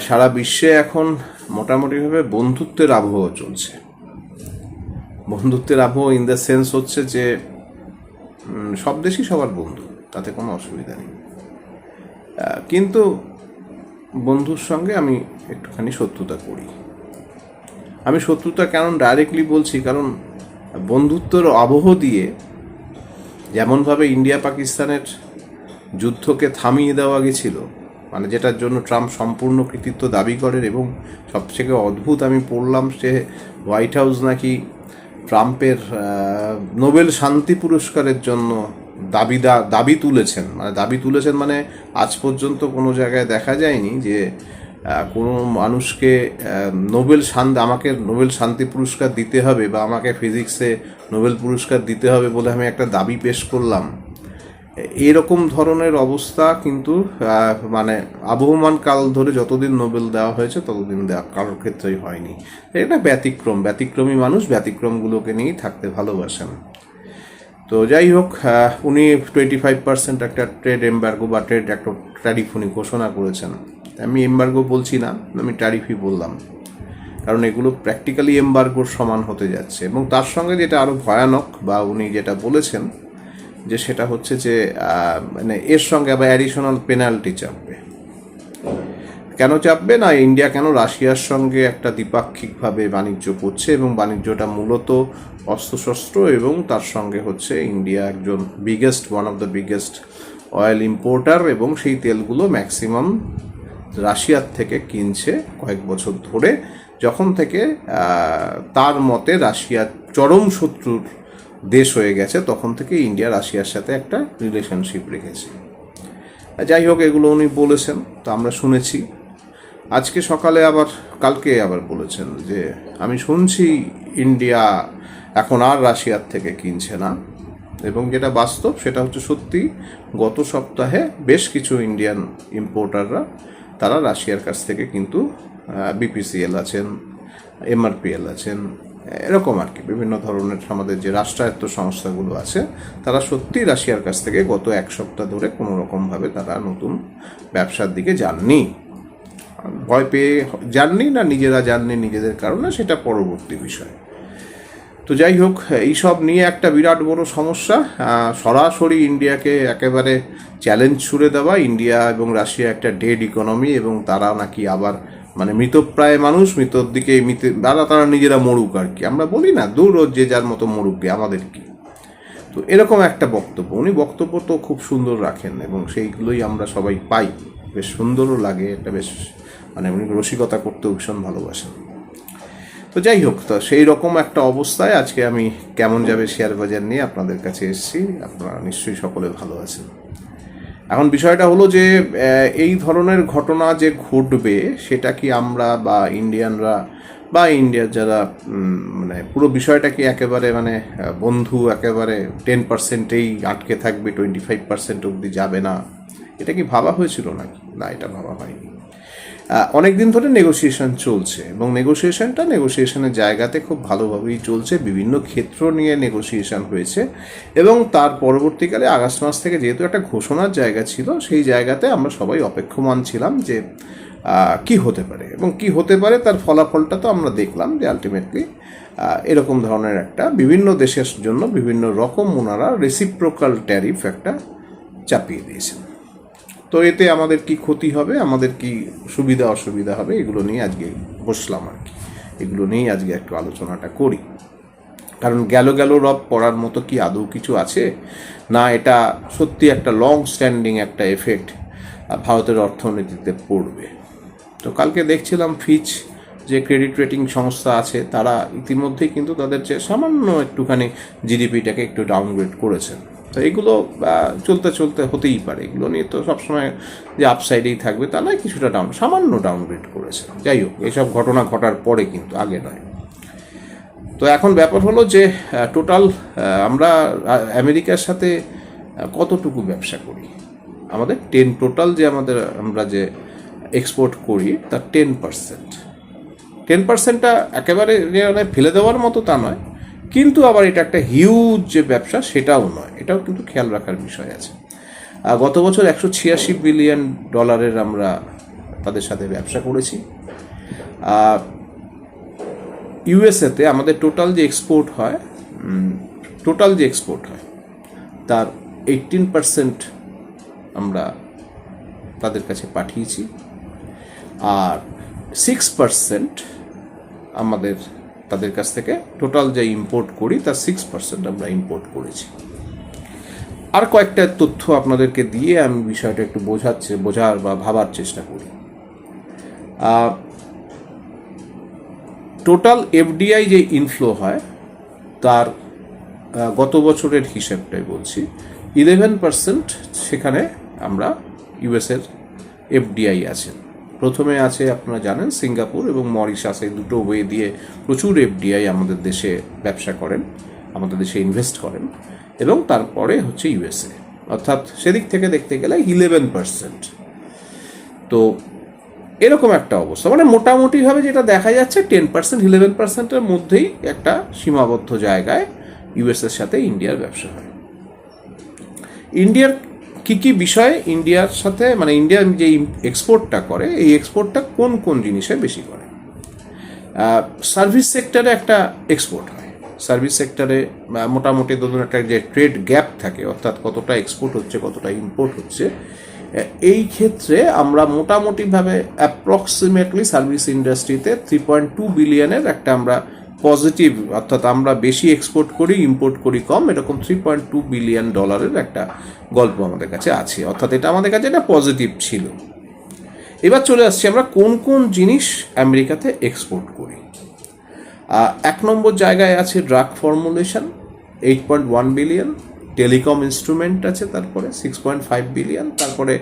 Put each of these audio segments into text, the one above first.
সারা বিশ্বে এখন মোটামুটিভাবে বন্ধুত্বের আবহাওয়া চলছে। বন্ধুত্বের আবহাওয়া ইন দ্য সেন্স হচ্ছে যে সব দেশই সবার বন্ধু, তাতে কোনো অসুবিধা নেই। কিন্তু বন্ধুর সঙ্গে আমি একটুখানি শত্রুতা করি। আমি শত্রুতা কেন ডাইরেক্টলি বলছি? কারণ বন্ধুত্বের আবহ দিয়ে যেমনভাবে ইন্ডিয়া পাকিস্তানের যুদ্ধকে থামিয়ে দেওয়া গেছিল মানে যেটার জন্য ট্রাম্প সম্পূর্ণ কৃতিত্ব দাবি করেন এবং সবথেকে অদ্ভুত আমি পড়লাম সে হোয়াইট হাউস নাকি ট্রাম্পের নোবেল শান্তি পুরস্কারের জন্য দাবি দাবি তুলেছেন। মানে দাবি তুলেছেন মানে আজ পর্যন্ত কোনো জায়গায় দেখা যায়নি যে কোনো মানুষকে নোবেল শান্তি, আমাকে নোবেল শান্তি পুরস্কার দিতে হবে বা আমাকে ফিজিক্সে নোবেল পুরস্কার দিতে হবে বলে আমি একটা দাবি পেশ করলাম। এরকম ধরনের অবস্থা কিন্তু মানে আবহমান কাল ধরে যতদিন নোবেল দেওয়া হয়েছে ততদিন দেওয়া কারোর ক্ষেত্রেই হয়নি। এটা ব্যতিক্রম, ব্যতিক্রমী মানুষ ব্যতিক্রমগুলোকে নিয়েই থাকতে ভালোবাসেন। তো যাই হোক উনি টোয়েন্টি ফাইভ পার্সেন্ট একটা ট্রেড এম্বার্গো বা ট্রেড একটা ট্যারিফ উনি ঘোষণা করেছেন। আমি এম্বার্গো বলছি না, আমি ট্যারিফই বললাম। কারণ এগুলো প্র্যাকটিক্যালি এম্বার্গোর সমান হতে যাচ্ছে। এবং তার সঙ্গে যেটা আরও ভয়ানক বা উনি যেটা বলেছেন যে সেটা হচ্ছে যে মানে এর সঙ্গে আবার অ্যাডিশনাল পেনাল্টি চাপবে। কেন চাপবে না? ইন্ডিয়া কেন রাশিয়ার সঙ্গে একটা দ্বিপাক্ষিকভাবে বাণিজ্য করছে এবং বাণিজ্যটা মূলত অস্ত্রশস্ত্র এবং তার সঙ্গে হচ্ছে ইন্ডিয়া একজন biggest one of the biggest oil importer এবং সেই তেলগুলো ম্যাক্সিমাম রাশিয়ার থেকে কিনছে কয়েক বছর ধরে, যখন থেকে তার মতে রাশিয়ার চরম শত্রুর দেশ হয়ে গেছে, তখন থেকে ইন্ডিয়া রাশিয়ার সাথে একটা রিলেশনশিপ রেখেছে। যাই হোক, এগুলো উনি বলেছেন, তো আমরা শুনেছি। আজকে সকালে আবার, কালকে আবার বলেছেন যে, আমি শুনছি ইন্ডিয়া এখন আর রাশিয়ার থেকে কিনছে না। এবং যেটা বাস্তব, সেটা হচ্ছে সত্যি, গত সপ্তাহে বেশ কিছু ইন্ডিয়ান ইম্পোর্টাররা তারা রাশিয়ার কাছ থেকে কিন্তু বিপিসিএল আছেন এমআরপিএল আছেন এরকম আর কি, বিভিন্ন ধরনের আমাদের যে রাষ্ট্রায়ত্ত সংস্থাগুলো আছে, তারা সত্যি রাশিয়ার কাছ থেকে গত এক সপ্তাহ ধরে কোনো রকমভাবে তারা নতুন ব্যবসার দিকে যাননি। ভয় পেয়ে যাননি না নিজেরা যাননি নিজেদের কারণে, সেটা পরবর্তী বিষয়। তো যাই হোক এইসব নিয়ে একটা বিরাট বড় সমস্যা। সরাসরি ইন্ডিয়াকে একেবারে চ্যালেঞ্জ ছুড়ে দেওয়া, ইন্ডিয়া এবং রাশিয়া একটা ডেড ইকোনমি এবং তারা নাকি আবার মানে মৃতপ্রায় মানুষ মৃতর দিকে মৃত তারা তারা নিজেরা মরুক আর কি। আমরা বলি না দূর যে যার মতো মরুক গে, আমাদের কি তো এরকম একটা বক্তব্য। উনি বক্তব্য তো খুব সুন্দর রাখেন এবং সেইগুলোই আমরা সবাই পাই। বেশ সুন্দরও লাগে এটা বেশ মানে উনি রসিকতা করতেও ভীষণ ভালোবাসেন। তো যাই হোক তো সেই রকম একটা অবস্থায় আজকে আমি কেমন যাবে শেয়ার বাজার নিয়ে আপনাদের কাছে এসেছি। আপনারা নিশ্চয়ই সকলে ভালো আছেন। এখন বিষয়টা হলো যে এই ধরনের ঘটনা যে ঘটবে, সেটা কি আমরা বা ইন্ডিয়ানরা বা ইন্ডিয়ার যারা মানে পুরো বিষয়টা কি একেবারে মানে বন্ধু একেবারে টেন পার্সেন্টেই আটকে থাকবে টোয়েন্টি ফাইভ পার্সেন্ট অবধি যাবে না? এটা কি ভাবা হয়েছিল নাকি? না, এটা ভাবা হয়নি। অনেক দিন ধরে নেগোসিয়েশন চলছে এবং নেগোসিয়েশনটা নেগোসিয়েশনের জায়গাতে খুব ভালোভাবেই চলছে, বিভিন্ন ক্ষেত্র নিয়ে নেগোসিয়েশন হয়েছে এবং তার পরবর্তীকালে আগস্ট মাস থেকে যেহেতু একটা ঘোষণার জায়গা ছিল, সেই জায়গাতে আমরা সবাই অপেক্ষমান ছিলাম যে কি হতে পারে এবং কি হতে পারে তার ফলাফলটা তো আমরা দেখলাম যে আলটিমেটলি এরকম ধরনের একটা বিভিন্ন দেশের জন্য বিভিন্ন রকম ওনারা রেসিপ্রোকাল ট্যারিফ একটা চাপিয়ে দিয়েছেন। তো এতে আমাদের কি ক্ষতি হবে? আমাদের কি সুবিধা, অসুবিধা হবে? এগুলো নিয়ে আজকে বসলাম আর কি। এগুলো নিয়েই আজকে একটু আলোচনাটা করি। কারণ গেল গেল রব পড়ার মতো কি আদৌ কিছু আছে? না, এটা সত্যি একটা লং স্ট্যান্ডিং একটা এফেক্ট ভারতের অর্থনীতিতে পড়বে। তো কালকে দেখছিলাম ফিচ যে ক্রেডিট রেটিং সংস্থা আছে, তারা ইতিমধ্যেই কিন্তু তাদের যে সামান্য একটুখানি জিডিপিটাকে একটু ডাউনগ্রেড করেছেন। তো এগুলো চলতে চলতে হতেই পারে। এগুলো নিয়ে তো সবসময় যে আপসাইডেই থাকবে তা নয়, কিছুটা ডাউন সামান্য ডাউনগ্রেড করেছে যাই হোক এইসব ঘটনা ঘটার পরে কিন্তু, আগে নয়। তো এখন ব্যাপার হলো যে টোটাল আমরা আমেরিকার সাথে কতটুকু ব্যবসা করি? আমাদের টেন টোটাল যে আমাদের, আমরা যে এক্সপোর্ট করি তার টেন পার্সেন্ট টেন পার্সেন্টটা একেবারে ফেলে দেওয়ার মতো তা নয়। কিন্তু আবার এটা একটা হিউজ যে ব্যবসা, সেটাও নয়। এটাও কিন্তু খেয়াল রাখার বিষয় আছে। গত বছর একশো ছিয়াশি বিলিয়ন ডলারের আমরা তাদের সাথে ব্যবসা করেছি। ইউএসএতে আমাদের টোটাল যে এক্সপোর্ট হয় টোটাল যে এক্সপোর্ট হয়, তার এইটিন পারসেন্ট আমরা তাদের কাছে পাঠিয়েছি। আর সিক্স পারসেন্ট আমাদের তাদের কাছ থেকে টোটাল যে ইম্পোর্ট করি, তার সিক্স পার্সেন্ট আমরা ইম্পোর্ট করেছি। আর কয়েকটা তথ্য আপনাদেরকে দিয়ে আমি বিষয়টা একটু বোঝাচ্ছে, বোঝার বা ভাবার চেষ্টা করি। টোটাল এফডিআই যে ইনফ্লো হয়, তার গত বছরের হিসেবটাই বলছি ইলেভেন পার্সেন্ট সেখানে আমরা ইউএসের এফডিআই আছে প্রথমে আছে, আপনারা জানেন, সিঙ্গাপুর এবং মরিশাস, এই দুটো ওয়ে দিয়ে প্রচুর এফডিআই আমাদের দেশে ব্যবসা করেন, আমাদের দেশে ইনভেস্ট করেন এবং তারপরে হচ্ছে ইউএসএ অর্থাৎ সেদিক থেকে দেখতে গেলে ইলেভেন পার্সেন্ট তো এরকম একটা অবস্থা। মানে মোটামুটিভাবে যেটা দেখা যাচ্ছে টেন পার্সেন্ট ইলেভেন পার্সেন্টের মধ্যেই একটা সীমাবদ্ধ জায়গায় ইউএসএর সাথে ইন্ডিয়ার ব্যবসা হয়। ইন্ডিয়ার কি কি বিষয়ে ইন্ডিয়ার সাথে মানে ইন্ডিয়া যে এক্সপোর্টটা করে, এই এক্সপোর্টটা কোন কোন জিনিসে বেশি করে? সার্ভিস সেক্টরে একটা এক্সপোর্ট হয়। সার্ভিস সেক্টরে মোটামুটি ধরুন একটা যে ট্রেড গ্যাপ থাকে, অর্থাৎ কতটা এক্সপোর্ট হচ্ছে, কতটা ইম্পোর্ট হচ্ছে এই ক্ষেত্রে আমরা মোটামুটিভাবে অ্যাপ্রক্সিমেটলি সার্ভিস ইন্ডাস্ট্রিতে থ্রি পয়েন্ট টু বিলিয়নের একটা আমরা পজিটিভ অর্থাৎ আমরা বেশি এক্সপোর্ট করি ইম্পোর্ট করি কম, এরকম থ্রি পয়েন্ট টু বিলিয়ন ডলারের একটা গল্প আমাদের কাছে আছে। অর্থাৎ এটা আমাদের কাছে একটা পজিটিভ ছিল। এবার চলে আসছি আমরা কোন কোন জিনিস আমেরিকাতে এক্সপোর্ট করি। এক নম্বর জায়গায় আছে drug formulation eight point one billion telecom instrument আছে তারপরে সিক্স পয়েন্ট ফাইভ বিলিয়ন তারপরে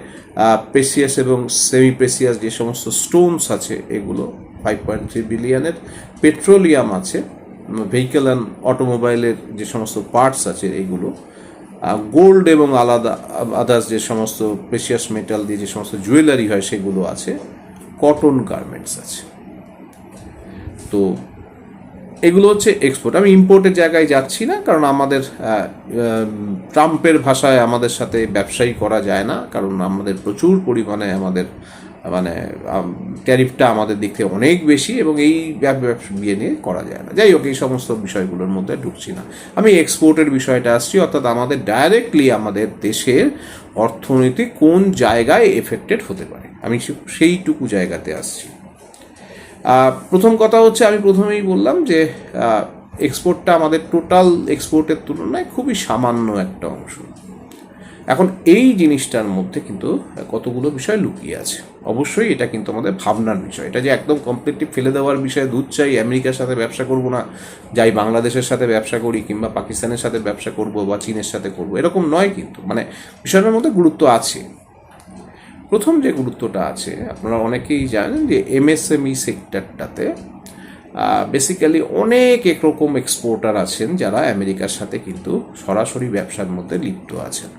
পেসিয়াস এবং সেমি প্রেসিয়াস যে সমস্ত স্টোনস আছে, এগুলো ফাইভ পয়েন্ট থ্রি বিলিয়নের পেট্রোলিয়াম আছে ভেহিকেল অ্যান্ড অটোমোবাইলের যে সমস্ত পার্টস আছে এইগুলো গোল্ড এবং আলাদা আদার্স যে সমস্ত প্রেশিয়াস মেটাল দিয়ে যে সমস্ত জুয়েলারি হয় সেগুলো আছে কটন গার্মেন্টস আছে। তো এগুলো হচ্ছে এক্সপোর্ট আমি ইম্পোর্টের জায়গায় যাচ্ছি না, কারণ আমাদের ট্রাম্পের ভাষায় আমাদের সাথে ব্যবসায়ী করা যায় না, কারণ আমাদের প্রচুর পরিমাণে আমাদের মানে ট্যারিফটা আমাদের দিক থেকে অনেক বেশি এবং এই বিয়ে নিয়ে করা যায় না। যাই হোক, এই সমস্ত বিষয়গুলোর মধ্যে ঢুকছি না। আমি এক্সপোর্টের বিষয়টা আসছি, অর্থাৎ আমাদের ডাইরেক্টলি আমাদের দেশের অর্থনীতি কোন জায়গায় এফেক্টেড হতে পারে। আমি সেইটুকু জায়গাতে আসছি। প্রথম কথা হচ্ছে, আমি প্রথমেই বললাম যে এক্সপোর্টটা আমাদের টোটাল এক্সপোর্টের তুলনায় খুবই সামান্য একটা অংশ। এখন এই জিনিসটার মধ্যে কিন্তু কতগুলো বিষয় লুকিয়ে আছে। অবশ্যই এটা কিন্তু আমাদের ভাবনার বিষয়। এটা যে একদম কমপ্লিটলি ফেলে দেওয়ার বিষয়ে দুধ চাই, আমেরিকার সাথে ব্যবসা করব না, যাই বাংলাদেশের সাথে ব্যবসা করি কিংবা পাকিস্তানের সাথে ব্যবসা করব বা চীনের সাথে করব, এরকম নয় কিন্তু। মানে বিষয়টার মধ্যে গুরুত্ব আছে। প্রথম যে গুরুত্বটা আছে, আপনারা অনেকেই জানেন যে এমএসএমই সেক্টরটাতে বেসিক্যালি অনেক একরকম এক্সপোর্টার আছেন যারা আমেরিকার সাথে কিন্তু সরাসরি ব্যবসার মধ্যে লিপ্ত আছেন।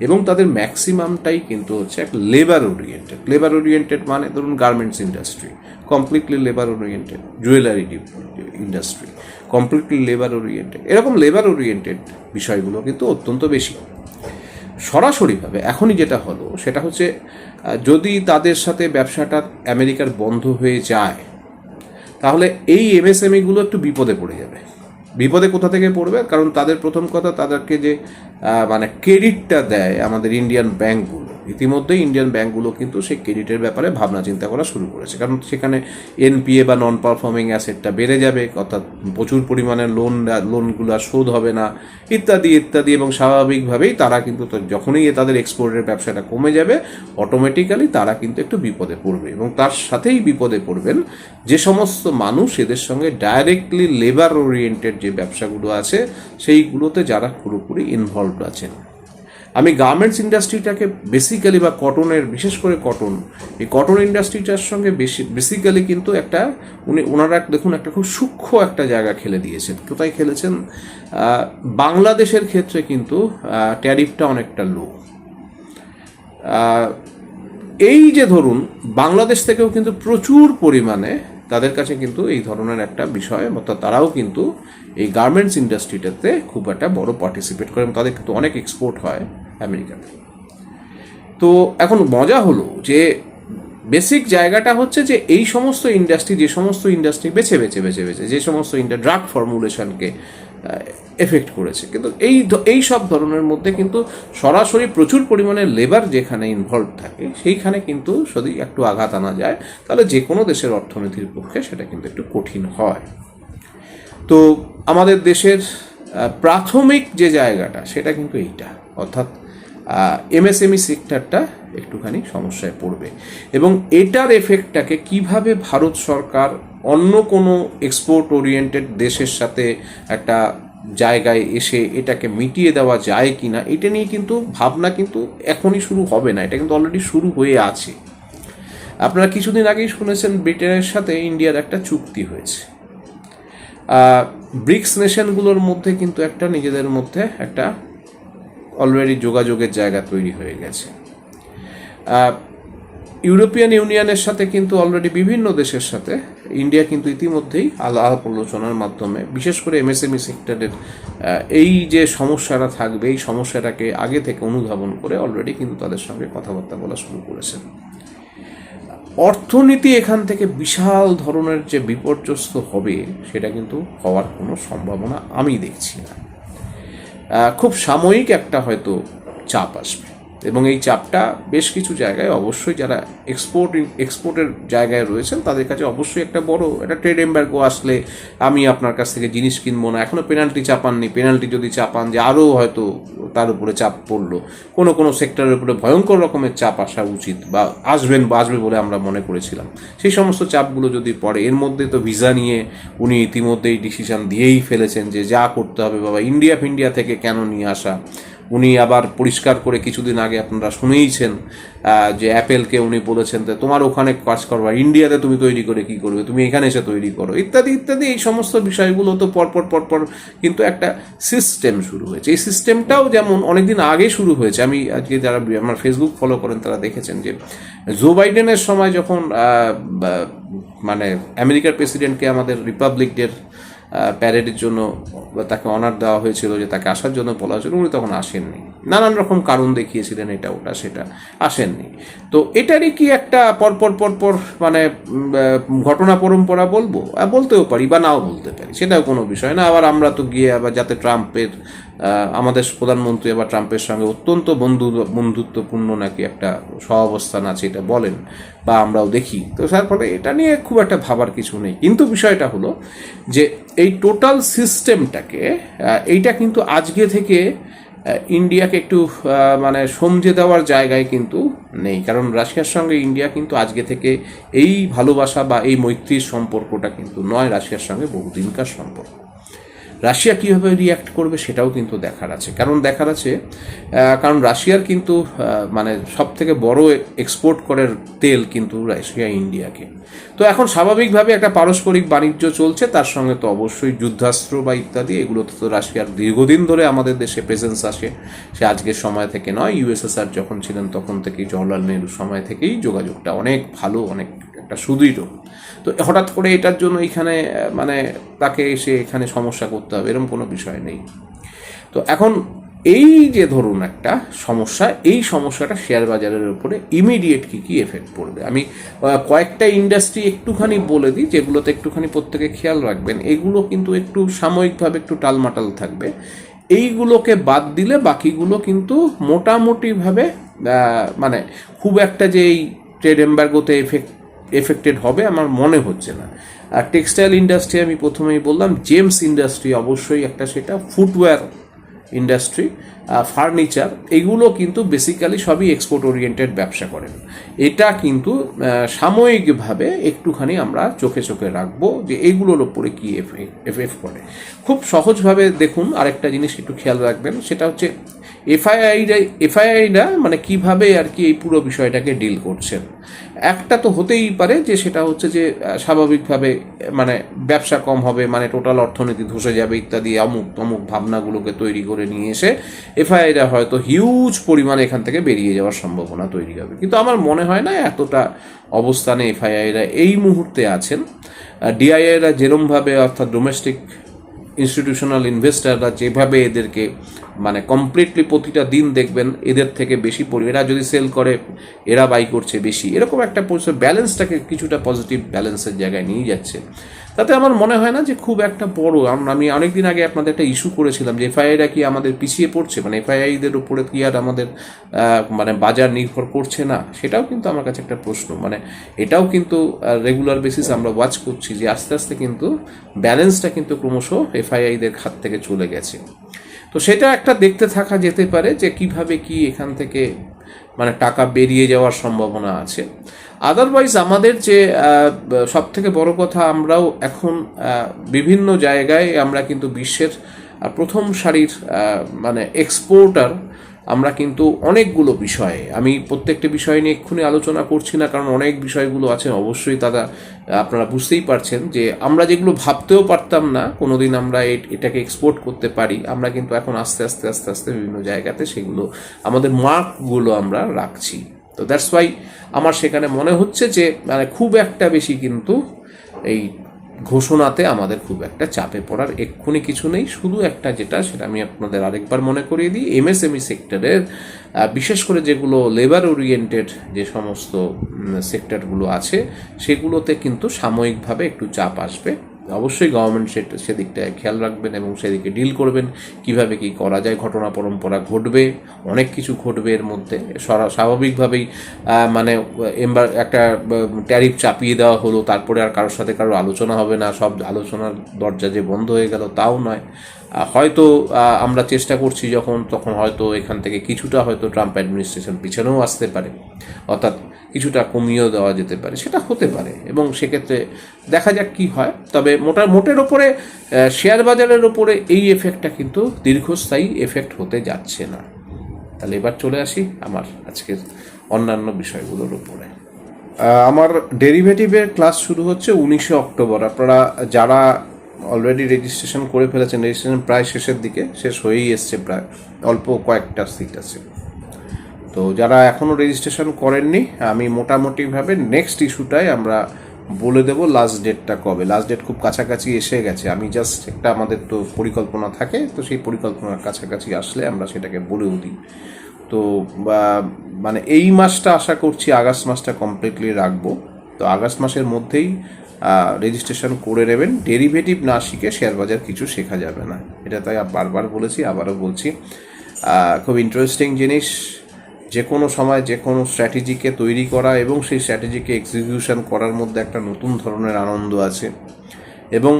এবং তাদের ম্যাক্সিমামটাই কিন্তু হচ্ছে এক লেবার ওরিয়েন্টেড লেবার ওরিয়েন্টেড মানে ধরুন garments industry completely labour oriented jewellery industry completely labour oriented এরকম লেবার ওরিয়েন্টেড বিষয়গুলো কিন্তু অত্যন্ত বেশি। সরাসরিভাবে এখনই যেটা হলো, সেটা হচ্ছে যদি তাদের সাথে ব্যবসাটা আমেরিকার বন্ধ হয়ে যায়, তাহলে এই এমএসএমইগুলো একটু বিপদে পড়ে যাবে। বিপদে কোথা থেকে পড়বে? কারণ তাদের প্রথম কথা তাদেরকে যে মানে ক্রেডিটটা দেয় আমাদের ইন্ডিয়ান ব্যাংকগুলো ইতিমধ্যেই ইন্ডিয়ান ব্যাঙ্কগুলো কিন্তু সেই ক্রেডিটের ব্যাপারে ভাবনা চিন্তা করা শুরু করেছে। কারণ সেখানে এনপিএ বা নন পারফর্মিং অ্যাসেটটা বেড়ে যাবে, অর্থাৎ প্রচুর পরিমাণে লোন লোনগুলো শোধ হবে না, ইত্যাদি ইত্যাদি এবং স্বাভাবিকভাবেই তারা কিন্তু যখনই তাদের এক্সপোর্টের ব্যবসাটা কমে যাবে অটোমেটিক্যালি তারা কিন্তু একটু বিপদে পড়বে এবং তার সাথেই বিপদে পড়বেন যে সমস্ত মানুষ এদের সঙ্গে ডাইরেক্টলি লেবার ওরিয়েন্টেড যে ব্যবসাগুলো আছে, সেইগুলোতে যারা পুরোপুরি ইনভলভড আছেন। আমি গার্মেন্টস ইন্ডাস্ট্রিটাকে বেসিক্যালি বা কটনের বিশেষ করে কটন এই কটন ইন্ডাস্ট্রিটার সঙ্গে বেশি বেসিক্যালি কিন্তু একটা উনি ওনারা দেখুন একটা খুব সূক্ষ্ম একটা জায়গা খেলে দিয়েছেন। কোথায় খেলেছেন? বাংলাদেশের ক্ষেত্রে কিন্তু ট্যারিফটা অনেকটা লো এই যে ধরুন, বাংলাদেশ থেকেও কিন্তু প্রচুর পরিমাণে তাদের কাছে কিন্তু এই ধরনের একটা বিষয়, অর্থাৎ তারাও কিন্তু এই গার্মেন্টস ইন্ডাস্ট্রিটাতে খুব একটা বড় পার্টিসিপেট করে এবং তাদের কিন্তু অনেক এক্সপোর্ট হয়। আমেরিকাতে তো এখন মজা হলো যে বেসিক জায়গাটা হচ্ছে যে এই সমস্ত ইন্ডাস্ট্রি, যে সমস্ত ইন্ডাস্ট্রি বেছে বেছে বেছে বেছে, যে সমস্ত ড্রাগ ফর্মুলেশনকে এফেক্ট করেছে। কিন্তু এই এই সব ধরনের মধ্যে কিন্তু সরাসরি প্রচুর পরিমাণে লেবার যেখানে ইনভলভ থাকে, সেইখানে কিন্তু যদি একটু আঘাত আনা যায়, তাহলে যে কোনো দেশের অর্থনীতির পক্ষে সেটা কিন্তু একটু কঠিন হয়। তো আমাদের দেশের প্রাথমিক যে জায়গাটা, সেটা কিন্তু এইটা। অর্থাৎ এমএসএমই সেক্টরটা একটুখানি সমস্যায় পড়বে। এবং এটার এফেক্টটাকে কীভাবে ভারত সরকার অন্য কোনো এক্সপোর্ট ওরিয়েন্টেড দেশের সাথে একটা জায়গায় এসে এটাকে মিটিয়ে দেওয়া যায় কিনা, এটা নিয়ে কিন্তু ভাবনা কিন্তু এখনই শুরু হবে না। এটা কিন্তু অলরেডি শুরু হয়ে আছে। আপনারা কিছুদিন আগেই শুনেছেন ব্রিটেনের সাথে ইন্ডিয়ার একটা চুক্তি হয়েছে। ব্রিক্স নেশনগুলোর মধ্যে কিন্তু একটা, নিজেদের মধ্যে একটা অলরেডি যোগাযোগের জায়গা তৈরি হয়ে গেছে। ইউরোপিয়ান ইউনিয়নের সাথে কিন্তু অলরেডি বিভিন্ন দেশের সাথে ইন্ডিয়া কিন্তু ইতিমধ্যেই আলাপ আলোচনার মাধ্যমে, বিশেষ করে এমএসএমই সেক্টরের এই যে সমস্যাটা থাকবে, এই সমস্যাটাকে আগে থেকে অনুধাবন করে অলরেডি কিন্তু তাদের সঙ্গে কথাবার্তা বলা শুরু করেছেন অর্থনীতি এখান থেকে বিশাল ধরনের যে বিপর্যস্ত হবে, সেটা কিন্তু হওয়ার কোনো সম্ভাবনা আমি দেখছি না। খুব সাময়িক একটা হয়তো চাপ আসবে। এবং এই চাপটা বেশ কিছু জায়গায় অবশ্যই যারা এক্সপোর্ট এক্সপোর্টের জায়গায় রয়েছেন, তাদের কাছে অবশ্যই একটা বড়, একটা ট্রেড এম্বার্গো আসলে আমি আপনার কাছ থেকে জিনিস কিনবো না। এখনও পেনাল্টি চাপাননি। পেনাল্টি যদি চাপান যে আরও হয়তো তার উপরে চাপ পড়ল। কোনো কোনো সেক্টরের উপরে ভয়ঙ্কর রকমের চাপ আসা উচিত বা আসবেন বা আসবে বলে আমরা মনে করেছিলাম। সেই সমস্ত চাপগুলো যদি পড়ে, এর মধ্যে তো ভিসা নিয়ে উনি ইতিমধ্যেই ডিসিশন দিয়েই ফেলেছেন যে যা করতে হবে বাবা ইন্ডিয়া ফিন্ডিয়া থেকে কেন নিয়ে আসা? উনি আবার পরিষ্কার করে কিছুদিন আগে আপনারা শুনেইছেন যে অ্যাপেলকে উনি বলেছেন যে তোমার ওখানে কাজ করবা ইন্ডিয়াতে তুমি তৈরি করে কি করবে, তুমি এখানে এসে তৈরি করো, ইত্যাদি ইত্যাদি, এই সমস্ত বিষয়গুলো তো পরপর পরপর কিন্তু একটা সিস্টেম শুরু হয়েছে। এই সিস্টেমটাও যেমন অনেকদিন আগে শুরু হয়েছে, আমি আজকে যারা আমার ফেসবুক ফলো করেন তারা দেখেছেন যে জো বাইডেনের সময় যখন মানে আমেরিকার প্রেসিডেন্টকে আমাদের রিপাবলিক ডের প্যারেডের জন্য তাকে অনার দেওয়া হয়েছিল যে তাকে আসার জন্য বলা হয়েছিল, উনি তখন আসেননি। নানান রকম কারণ দেখিয়েছিলেন এটা ওটা সেটা, আসেননি। তো এটারই কি একটা পরপর পরপর মানে ঘটনা পরম্পরা বলব? বলতেও পারি বা নাও বলতে পারি, সেটাও কোনো বিষয় না। আবার আমরা তো গিয়ে আবার যাতে ট্রাম্পের আমাদের প্রধানমন্ত্রী আবার ট্রাম্পের সঙ্গে অত্যন্ত বন্ধু, বন্ধুত্বপূর্ণ নাকি একটা সহাবস্থান আছে এটা বলেন বা আমরাও দেখি। তো তার ফলে এটা নিয়ে খুব একটা ভাবার কিছু নেই। কিন্তু বিষয়টা হলো যে এই টোটাল সিস্টেমটাকে এইটা কিন্তু আজকে থেকে ইন্ডিয়াকে একটু মানে সমঝে দেওয়ার জায়গায় কিন্তু নেই। কারণ রাশিয়ার সঙ্গে ইন্ডিয়া কিন্তু আজকে থেকে এই ভালোবাসা বা এই মৈত্রীর সম্পর্কটা কিন্তু নয়, রাশিয়ার সঙ্গে বহুদিনকার সম্পর্ক। রাশিয়া কীভাবে রিয়্যাক্ট করবে সেটাও কিন্তু দেখার আছে। কারণ দেখার আছে কারণ রাশিয়ার কিন্তু মানে সব থেকে বড় এক্সপোর্ট করার তেল কিন্তু রাশিয়া, ইন্ডিয়াকে। তো এখন স্বাভাবিকভাবে একটা পারস্পরিক বাণিজ্য চলছে, তার সঙ্গে তো অবশ্যই যুদ্ধাস্ত্র বা ইত্যাদি, এগুলোতে তো রাশিয়ার দীর্ঘদিন ধরে আমাদের দেশে প্রেজেন্স আসে। সে আজকের সময় থেকে নয় ইউএসএসআর যখন ছিলেন তখন থেকেই জওহরলাল নেহরুর সময় থেকেই যোগাযোগটা অনেক ভালো, অনেক একটা সুদৃঢ়। তো হঠাৎ করে এটার জন্য এখানে মানে তাকে এসে এখানে সমস্যা করতে হবে এরকম কোনো বিষয় নেই। তো এখন এই যে ধরুন একটা সমস্যা, এই সমস্যাটা শেয়ার বাজারের উপরে ইমিডিয়েট কি কি এফেক্ট পড়বে? আমি কয়েকটা ইন্ডাস্ট্রি একটুখানি বলে দিই, যেগুলোতে একটুখানি প্রত্যেকে খেয়াল রাখবেন, এগুলো কিন্তু একটু সাময়িকভাবে একটু টালমাটাল থাকবে। এইগুলোকে বাদ দিলে বাকিগুলো কিন্তু মোটামুটিভাবে মানে খুব একটা যে এই ট্রেড এম্বার্গোতে এফেক্ট এফেক্টেড হবে, আমার মনে হচ্ছে না। আর টেক্সটাইল ইন্ডাস্ট্রি আমি প্রথমেই বললাম জেমস ইন্ডাস্ট্রি অবশ্যই একটা সেটা ফুটওয়্যার ইন্ডাস্ট্রি ফার্নিচার এগুলো কিন্তু বেসিক্যালি সবই এক্সপোর্ট ওরিয়েন্টেড ব্যবসা করেন। এটা কিন্তু সাময়িকভাবে একটুখানি আমরা চোখে চোখে রাখব যে এইগুলোর ওপরে কি এফেক্ট করে। খুব সহজভাবে দেখুন, আরেকটা জিনিস একটু খেয়াল রাখবেন, সেটা হচ্ছে এফআইআইরা এফআইআইরা মানে কীভাবে আর কি এই পুরো বিষয়টাকে ডিল করছেন? একটা তো হতেই পারে যে সেটা হচ্ছে যে স্বাভাবিকভাবে মানে ব্যবসা কম হবে মানে টোটাল অর্থনীতি ধসে যাবে ইত্যাদি, অমুক তমুক ভাবনাগুলোকে তৈরি করে নিয়ে এসে এফআইআইরা হয়তো হিউজ পরিমাণে এখান থেকে বেরিয়ে যাওয়ার সম্ভাবনা তৈরি হবে। কিন্তু আমার মনে হয় না এতটা অবস্থানে এফআইআইরা এই মুহূর্তে আছেন। ডিআইআইরা যেরমভাবে অর্থাৎ ডোমেস্টিক ইনস্টিটিউশনাল ইনভেস্টাররা যেভাবে এদেরকে মানে কমপ্লিটলি প্রতিটা দিন দেখবেন, এদের থেকে বেশি পড়ি এরা যদি সেল করে, এরা বাই করছে বেশি। এরকম একটা ব্যালেন্সটাকে কিছুটা পজিটিভ ব্যালেন্সের জায়গায় নিয়ে যাচ্ছে। তাতে আমার মনে হয় না যে খুব একটা বড়। আম- অনেকদিন আগে আপনাদের একটা ইস্যু করেছিলাম যে এফআইআইরা কি আমাদের পিছিয়ে পড়ছে? মানে এফআইআইদের উপরে কি আর আমাদের মানে বাজার নির্ভর করছে না? সেটাও কিন্তু আমার কাছে একটা প্রশ্ন। মানে এটাও কিন্তু রেগুলার বেসিস আমরা ওয়াচ করছি যে আস্তে আস্তে কিন্তু ব্যালেন্সটা কিন্তু ক্রমশ এফআইআইদের খাত থেকে চলে গেছে। তো সেটা একটা দেখতে থাকা যেতে পারে যে কীভাবে কি এখান থেকে মানে টাকা বেরিয়ে যাওয়ার সম্ভাবনা আছে। আদারওয়াইজ আমাদের যে সব থেকে বড় কথা আমরাও এখন বিভিন্ন জায়গায় আমরা কিন্তু বিশ্বের প্রথম সারির মানে এক্সপোর্টার আমরা কিন্তু অনেকগুলো বিষয়ে, আমি প্রত্যেকটা বিষয় নিয়ে এক্ষুনি আলোচনা করছি না, কারণ অনেক বিষয়গুলো আছে, অবশ্যই তারা আপনারা বুঝতেই পারছেন যে আমরা যেগুলো ভাবতেও পারতাম না, কোনোদিন আমরা এটাকে এক্সপোর্ট করতে পারি, আমরা কিন্তু এখন আস্তে আস্তে আস্তে আস্তে বিভিন্ন জায়গাতে সেগুলো, আমাদের মার্কগুলো আমরা রাখছি। তো দ্যাটস ওয়াই আমার সেখানে মনে হচ্ছে যে মানে খুব একটা বেশি কিন্তু এই ঘোষণাতে আমাদের খুব একটা চাপে পড়ার এক্ষুনি কিছু নেই। শুধু একটা যেটা, সেটা আমি আপনাদের আরেকবার মনে করিয়ে দিই। এমএসএমই সেক্টরের বিশেষ করে যেগুলো লেবার ওরিয়েন্টেড যে সমস্ত সেক্টরগুলো আছে, সেগুলোতে কিন্তু সাময়িকভাবে একটু চাপ আসবে। অবশ্যই গভর্নমেন্ট সে সেদিকটায় খেয়াল রাখবেন এবং সেদিকে ডিল করবেন। কীভাবে কি করা যায়, ঘটনা পরম্পরা ঘটবে, অনেক কিছু ঘটবে এর মধ্যে। স্বাভাবিকভাবেই মানে এম্বার একটা ট্যারিফ চাপিয়ে দেওয়া হলো, তারপরে আর কারোর সাথে কারও আলোচনা হবে না। সব আলোচনার দরজা যে বন্ধ হয়ে গেল তাও নয়। হয়তো আমরা চেষ্টা করছি যখন, তখন হয়তো এখান থেকে কিছুটা হয়তো ট্রাম্প অ্যাডমিনিস্ট্রেশন পিছনেও আসতে পারে। অর্থাৎ কিছুটা কমিয়েও দেওয়া যেতে পারে। সেটা হতে পারে এবং সেক্ষেত্রে দেখা যাক কি হয়। তবে মোটা, মোটের ওপরে শেয়ার বাজারের ওপরে এই এফেক্টটা কিন্তু দীর্ঘস্থায়ী এফেক্ট হতে যাচ্ছে না। তাহলে এবার চলে আসি আমার আজকের অন্যান্য বিষয়গুলোর উপরে। আমার ডেরিভেটিভের ক্লাস শুরু হচ্ছে উনিশে অক্টোবর। আপনারা যারা অলরেডি রেজিস্ট্রেশন করে ফেলেছেন রেজিস্ট্রেশন প্রায় শেষের দিকে, শেষ হয়েই এসছে প্রায়, অল্প কয়েকটা সিট আছে। তো যারা এখনও রেজিস্ট্রেশন করেননি, আমি মোটামুটিভাবে নেক্সট ইস্যুটায় আমরা বলে দেব লাস্ট ডেটটা কবে। লাস্ট ডেট খুব কাছাকাছি এসে গেছে। আমি জাস্ট একটা আমাদের তো পরিকল্পনা থাকে, তো সেই পরিকল্পনার কাছাকাছি আসলে আমরা সেটাকে বলেও দিই। তো মানে এই মাসটা আশা করছি আগস্ট মাসটা কমপ্লিটলি রাখব। তো আগস্ট মাসের মধ্যেই রেজিস্ট্রেশন করে নেবেন। ডেরিভেটিভ না শিখে শেয়ার বাজার কিছু শেখা যাবে না। এটা তাই বারবার বলেছি, আবারও বলছি। খুব ইন্টারেস্টিং জিনিস। যে কোনো সময় যে কোনো স্ট্র্যাটেজিকে তৈরি করা এবং সেই স্ট্র্যাটেজিকে এক্সিকিউশন করার মধ্যে একটা নতুন ধরনের আনন্দ আছে। এবং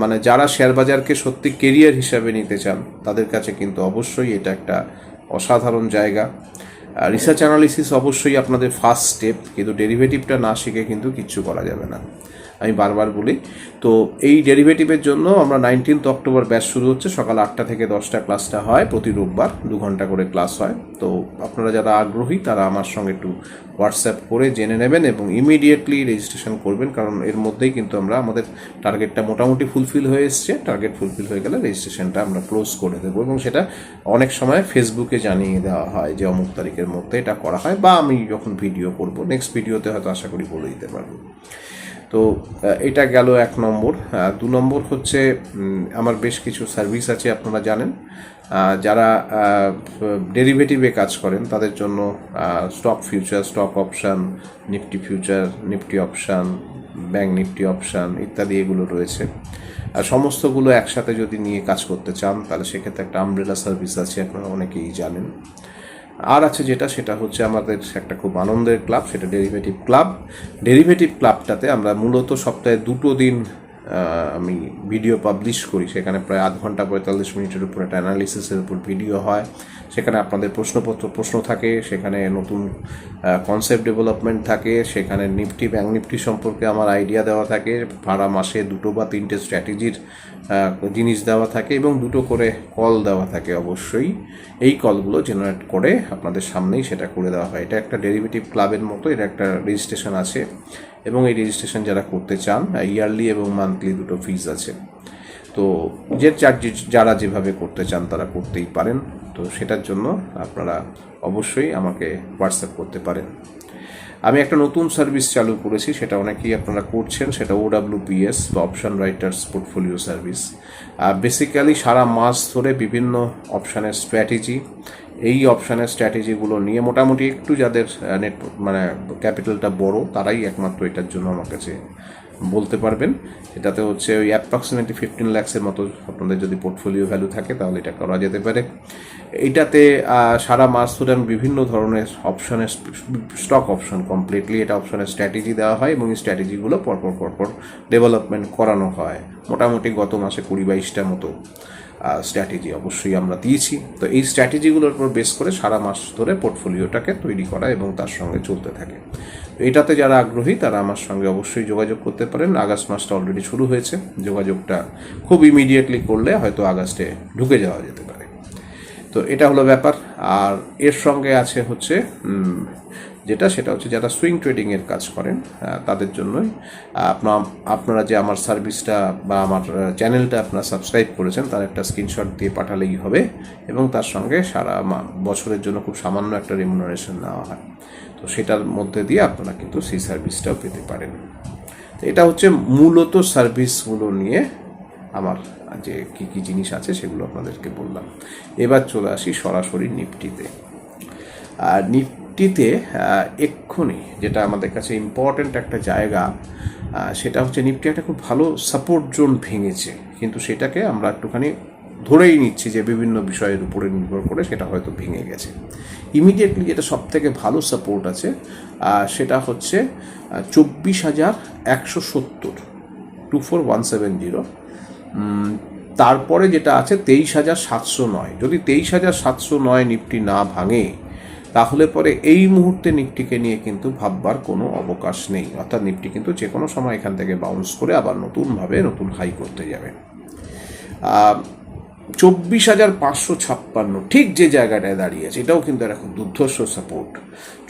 মানে যারা শেয়ার বাজারকে সত্যি কেরিয়ার হিসাবে নিতে চান, তাদের কাছে কিন্তু অবশ্যই এটা একটা অসাধারণ জায়গা। রিসার্চ অ্যানালিসিস অবশ্যই আপনাদের ফার্স্ট স্টেপ কিন্তু ডেরিভেটিভটা না শিখে কিন্তু কিচ্ছু করা যাবে না। আমি বারবার বলি। তো এই ডেরিভেটিভের জন্য আমরা নাইনটিন্থ অক্টোবর ব্যাচ শুরু হচ্ছে, সকাল আটটা থেকে দশটা ক্লাসটা হয়, প্রতি রোববার দু ঘণ্টা করে ক্লাস হয়। তো আপনারা যারা আগ্রহী, তারা আমার সঙ্গে একটু হোয়াটসঅ্যাপ করে জেনে নেবেন এবং ইমিডিয়েটলি রেজিস্ট্রেশন করবেন, কারণ এর মধ্যেই কিন্তু আমরা আমাদের টার্গেটটা মোটামুটি ফুলফিল হয়ে এসছে। টার্গেট ফুলফিল হয়ে গেলে রেজিস্ট্রেশনটা আমরা ক্লোজ করে দেবো এবং সেটা অনেক সময় ফেসবুকে জানিয়ে দেওয়া হয় যে অমুক তারিখের মধ্যে এটা করা হয় বা আমি যখন ভিডিও করব নেক্সট ভিডিওতে হয়তো আশা করি বলে দিতে পারব। তো এটা গেল এক নম্বর। দু নম্বর হচ্ছে আমার বেশ কিছু সার্ভিস আছে, আপনারা জানেন। যারা ডেরিভেটিভে কাজ করেন, তাদের জন্য stock future stock option Nifty future Nifty option bank Nifty option ইত্যাদি এগুলো রয়েছে। আর সমস্তগুলো একসাথে যদি নিয়ে কাজ করতে চান, তাহলে সেক্ষেত্রে একটা আমব্রেলা সার্ভিস আছে, আপনারা অনেকেই জানেন। আর আছে যেটা, সেটা হচ্ছে আমাদের একটা খুব আনন্দের ক্লাব, সেটা ডেরিভেটিভ ক্লাব। ডেরিভেটিভ ক্লাবটাতে আমরা মূলত সপ্তাহে দুটো দিন আমি ভিডিও পাবলিশ করি। সেখানে প্রায় আধ ঘণ্টা পঁয়তাল্লিশ মিনিটের উপর একটা অ্যানালিসিসের উপর ভিডিও হয়। সেখানে আপনাদের প্রশ্নপত্র, প্রশ্ন থাকে, সেখানে নতুন কনসেপ্ট ডেভেলপমেন্ট থাকে, সেখানে নিফটি ব্যাঙ্ক নিফটি সম্পর্কে আমার আইডিয়া দেওয়া থাকে। ভাড়া মাসে দুটো বা তিনটে স্ট্র্যাটেজির জিনিস দেওয়া থাকে এবং দুটো করে কল দেওয়া থাকে অবশ্যই। এই কলগুলো জেনারেট করে আপনাদের সামনেই সেটা করে দেওয়া হয়। এটা একটা ডেরিভেটিভ ক্লাবের মতো, এটা একটা রেজিস্ট্রেশন আছে এবং এই রেজিস্ট্রেশন যারা করতে চান ইয়ারলি এবং মান্থলি দুটো ফিজ আছে। তো যে যে- যারা যেভাবে করতে চান তারা করতেই পারেন। তো সেটার জন্য আপনারা অবশ্যই আমাকে হোয়াটসঅ্যাপ করতে পারেন। আমি একটা নতুন সার্ভিস চালু করেছি, সেটা অনেকেই আপনারা করছেন, সেটা ওডাব্লিউপিএস বা option writers portfolio service basically সারা মাস ধরে বিভিন্ন অপশানের স্ট্র্যাটেজি এই অপশানের স্ট্র্যাটেজিগুলো নিয়ে মোটামুটি একটু যাদের নেট মানে ক্যাপিটালটা বড়, তারাই একমাত্র এটার জন্য আমার কাছে বলতে পারবেন। এটাতে হচ্ছে ওই অ্যাপ্রক্সিমেটলি ফিফটিন ল্যাক্সের মতো আপনাদের যদি পোর্টফোলিও ভ্যালু থাকে, তাহলে এটা করা যেতে পারে। এটাতে সারা মাস ধরে আমি বিভিন্ন ধরনের অপশনের স্টক অপশন কমপ্লিটলি এটা অপশনের স্ট্র্যাটেজি দেওয়া হয় এবং এই স্ট্র্যাটেজিগুলো পরপর পরপর ডেভেলপমেন্ট করানো হয়। মোটামুটি গত মাসে কুড়ি বাইশটা মতো। স্ট্র্যাটেজি অবশ্যই আমরা দিয়েছি। তো এই স্ট্র্যাটেজিগুলোর উপর বেস করে সারা মাস ধরে পোর্টফোলিওটাকে তৈরি করা এবং তার সঙ্গে চলতে থাকে। এটাতে যারা আগ্রহী, তারা আমার সঙ্গে অবশ্যই যোগাযোগ করতে পারেন। আগস্ট মাসটা অলরেডি শুরু হয়েছে। যোগাযোগটা খুব ইমিডিয়েটলি করলে হয়তো আগস্টে ঢুকে যাওয়া যেতে পারে। তো এটা হলো ব্যাপার। আর এর সঙ্গে আছে হচ্ছে যেটা, সেটা হচ্ছে যারা সুইং ট্রেডিংয়ের কাজ করেন তাদের জন্যই আপনার আপনারা যে আমার সার্ভিসটা বা আমার চ্যানেলটা আপনারা সাবস্ক্রাইব করেছেন, তার একটা স্ক্রিনশট দিয়ে পাঠালেই হবে এবং তার সঙ্গে সারা বছরের জন্য খুব সামান্য একটা রেমুনারেশন নেওয়া হয়। তো সেটার মধ্যে দিয়ে আপনারা কিন্তু সেই সার্ভিসটাও পেতে পারেন। তো এটা হচ্ছে মূলত সার্ভিসগুলো নিয়ে আমার যে কী কী জিনিস আছে, সেগুলো আপনাদেরকে বললাম। এবার চলে আসি সরাসরি নিফটিতে। আর নিফটিতে আহ, এক্ষুনি যেটা আমাদের কাছে ইম্পর্ট্যান্ট একটা জায়গা সেটা হচ্ছে নিফটি একটা খুব ভালো সাপোর্ট জোন ভেঙেছে। কিন্তু সেটাকে আমরা একটুখানি ধরেই নিচ্ছি যে বিভিন্ন বিষয়ের উপরে নির্ভর করে সেটা হয়তো ভেঙে গেছে। ইমিডিয়েটলি যেটা সব থেকে ভালো সাপোর্ট আছে সেটা হচ্ছে চব্বিশ হাজার একশো সত্তর two four one seven zero তারপরে যেটা আছে তেইশ হাজার সাতশো নয়। যদি তেইশ হাজার সাতশো নয় নিফটি না ভাঙে তাহলে পরে এই মুহূর্তে নিফটিকে নিয়ে কিন্তু ভাববার কোনো অবকাশ নেই। অর্থাৎ নিফটি কিন্তু যে কোনো সময় এখান থেকে বাউন্স করে আবার নতুনভাবে নতুন হাই করতে যাবে। চব্বিশ হাজার পাঁচশো ছাপ্পান্ন, ঠিক যে জায়গাটায় দাঁড়িয়েছে, এটাও কিন্তু খুব দুর্ধর্ষ সাপোর্ট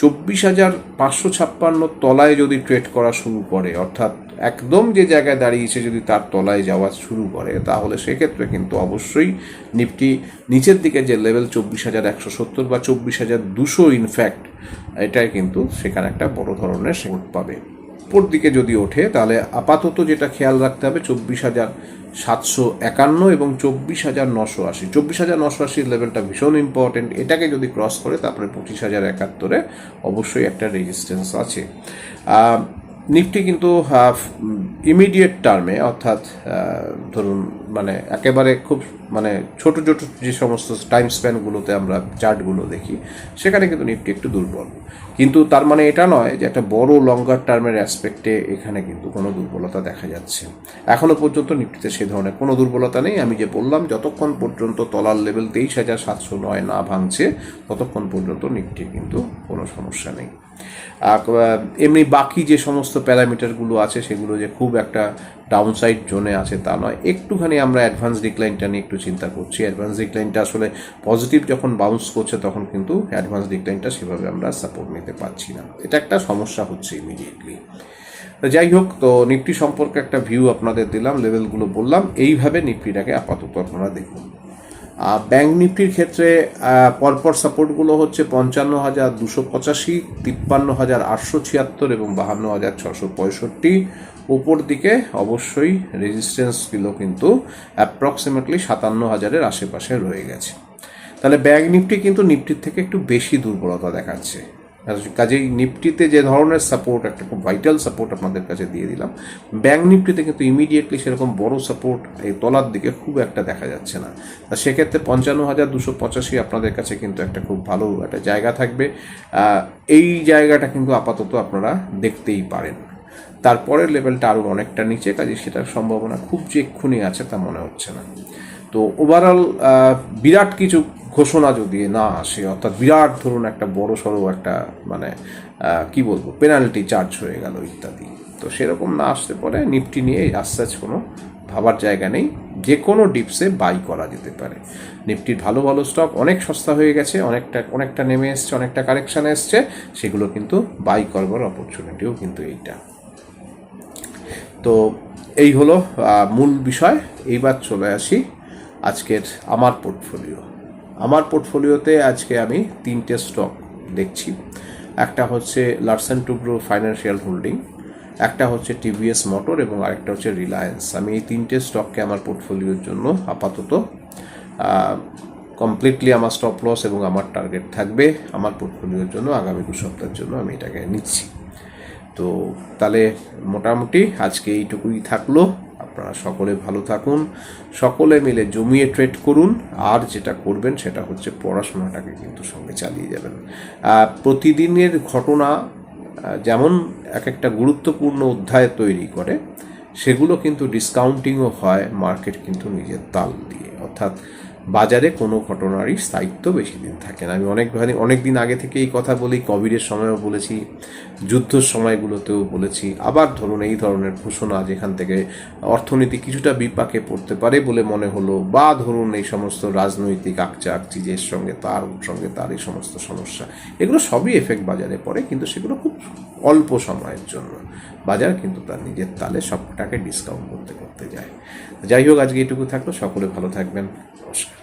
চব্বিশ হাজার পাঁচশো ছাপ্পান্ন তলায় যদি ট্রেড করা শুরু করে, অর্থাৎ একদম যে জায়গায় দাঁড়িয়েছে যদি তার তলায় যাওয়া শুরু করে, তাহলে সেক্ষেত্রে কিন্তু অবশ্যই নিফটি নিচের দিকে যে লেভেল চব্বিশ হাজার একশো সত্তর বা চব্বিশ হাজার দুশো ইনফ্যাক্ট এটাই কিন্তু সেখানে একটা বড় ধরনের সাপোর্ট পাবে। উপর দিকে যদি ওঠে, তাহলে আপাতত যেটা খেয়াল রাখতে হবে, চব্বিশ হাজার সাতশো একান্ন এবং চব্বিশ হাজার নশো আশি। চব্বিশ হাজার নশো আশির লেভেলটা ভীষণ ইম্পর্টেন্ট এটাকে যদি ক্রস করে, তারপরে পঁচিশ হাজার একাত্তরে অবশ্যই একটা রেজিস্ট্যান্স আছে। নিফটি কিন্তু ইমিডিয়েট টার্মে অর্থাৎ ধরুন মানে একেবারে খুব মানে ছোট ছোট যে সমস্ত টাইম স্প্যানগুলোতে আমরা চার্টগুলো দেখি, সেখানে কিন্তু নিফটি একটু দুর্বল। কিন্তু তার মানে এটা নয় যে একটা বড় লঙ্গার টার্মের অ্যাসপেক্টে এখানে কিন্তু কোনো দুর্বলতা দেখা যাচ্ছে। এখনও পর্যন্ত নিফটিতে সে ধরনের কোনো দুর্বলতা নেই। আমি যে বললাম, যতক্ষণ পর্যন্ত তলার লেভেল তেইশ হাজার সাতশো নয় না ভাঙছে, ততক্ষণ পর্যন্ত নিফটির কিন্তু কোনো সমস্যা নেই। এমনি বাকি যে সমস্ত প্যারামিটারগুলো আছে, সেগুলো যে খুব একটা ডাউনসাইড জোনে আছে তা নয়। একটুখানি আমরা অ্যাডভান্স ডিক্লাইনটা নিয়ে একটু চিন্তা করছি। অ্যাডভান্স ডিক্লাইনটা আসলে পজিটিভ যখন বাউন্স করছে, তখন কিন্তু অ্যাডভান্স ডিক্লাইনটা সেভাবে আমরা সাপোর্ট নিতে পারছি না। এটা একটা সমস্যা হচ্ছে ইমিডিয়েটলি যাই হোক, তো নিফটি সম্পর্কে একটা ভিউ আপনাদের দিলাম লেভেলগুলো বললাম। এইভাবে নিফটিটাকে আপাতত আপনারা দেখুন। ব্যাঙ্ক নিফটির ক্ষেত্রে পরপর সাপোর্টগুলো হচ্ছে পঞ্চান্ন হাজার দুশো পঁচাশি, তিপ্পান্ন হাজার আটশো ছিয়াত্তর এবং বাহান্ন হাজার ছশো পঁয়ষট্টি। উপর দিকে অবশ্যই রেজিস্ট্যান্সগুলো কিন্তু অ্যাপ্রক্সিমেটলি সাতান্ন হাজারের আশেপাশে রয়ে গেছে। তাহলে ব্যাঙ্ক নিফটি কিন্তু নিফটির থেকে একটু বেশি দুর্বলতা দেখাচ্ছে। কাজেই নিফটিতে যে ধরনের সাপোর্ট একটা খুব ভাইটাল সাপোর্ট আপনাদের কাছে দিয়ে দিলাম ব্যাঙ্ক নিফটিতে কিন্তু ইমিডিয়েটলি সেরকম বড় সাপোর্ট এই তলার দিকে খুব একটা দেখা যাচ্ছে না। তা সেক্ষেত্রে পঞ্চান্ন হাজার দুশো পঁচাশি আপনাদের কাছে কিন্তু একটা খুব ভালো একটা জায়গা থাকবে। এই জায়গাটা কিন্তু আপাতত আপনারা দেখতেই পারেন। তারপরের লেভেলটা আরও অনেকটা নিচে কাজে সেটার সম্ভাবনা খুব যে এক্ষুনি আছে তা মনে হচ্ছে না। তো ওভারঅল বিরাট কিছু ঘোষণা যদি না আসে, অর্থাৎ বিরাট ধরুন একটা বড় সড়ো একটা মানে কি বলব পেনাল্টি চার্জ হয়ে গেল ইত্যাদি। তো সেরকম না আসতে পারে নিফটি নিয়ে আশ্বাস কোনো ভাবার জায়গা নেই। যে কোনো ডিপসে বাই করা যেতে পারে। নিফটির ভালো ভালো স্টক অনেক সস্তা হয়ে গেছে, অনেকটা অনেকটা নেমে এসছে, অনেকটা কারেকশান এসছে, সেগুলো কিন্তু বাই করবার অপরচুনিটিও কিন্তু এইটা। তো এই হলো মূল বিষয়। এইবার চলে আসি আজকের আমার পোর্টফোলিও আমার পোর্টফোলিওতে আজকে আমি তিনটে স্টক দেখছি। একটা হচ্ছে লার্সেন টুব্রো ফাইন্যান্সিয়াল হোল্ডিং একটা হচ্ছে টিভিএস মোটর এবং আরেকটা হচ্ছে রিলায়েন্স আমি এই তিনটে স্টককে আমার পোর্টফোলিওর জন্য আপাতত কমপ্লিটলি আমার স্টপ লস এবং আমার টার্গেট থাকবে। আমার পোর্টফোলিওর জন্য আগামী দু সপ্তাহের জন্য আমি এটাকে নিচ্ছি। তো তাহলে মোটামুটি আজকে এইটুকুই থাকল। আপনারা সকলে ভালো থাকুন, সকলে মিলে জমিয়ে ট্রেড করুন, আর যেটা করবেন সেটা হচ্ছে পড়াশোনাটাকে কিন্তু সঙ্গে চালিয়ে যাবেন। প্রতিদিনের ঘটনা যেমন এক একটা গুরুত্বপূর্ণ অধ্যায় তৈরি করে, সেগুলো কিন্তু ডিসকাউন্টিংও হয় মার্কেট কিন্তু নিজের তাল দিয়ে। অর্থাৎ বাজারে কোনো ঘটনারই স্থায়িত্ব বেশি দিন থাকে না। আমি অনেক অনেক দিন আগে থেকে এই কথা বলি কোভিডের সময়ও বলেছি যুদ্ধর সময়গুলোতেও বলেছি, আবার ধরুন এই ধরনের ঘোষণা যেখান থেকে অর্থনীতি কিছুটা বিপাকে পড়তে পারে বলে মনে হলো, বা ধরুন এই সমস্ত রাজনৈতিক আকচা আকচিজের সঙ্গে তার সঙ্গে তার এই সমস্ত সমস্যা, এগুলো সবই এফেক্ট বাজারে পড়ে, কিন্তু সেগুলো খুব অল্প সময়ের জন্য। বাজার কিন্তু তার নিজের তালে সবটাকে ডিসকাউন্ট করতে করতে যায়। যাই হোক, আজকে এটুকু থাকল, সকলে ভালো থাকবেন, নমস্কার।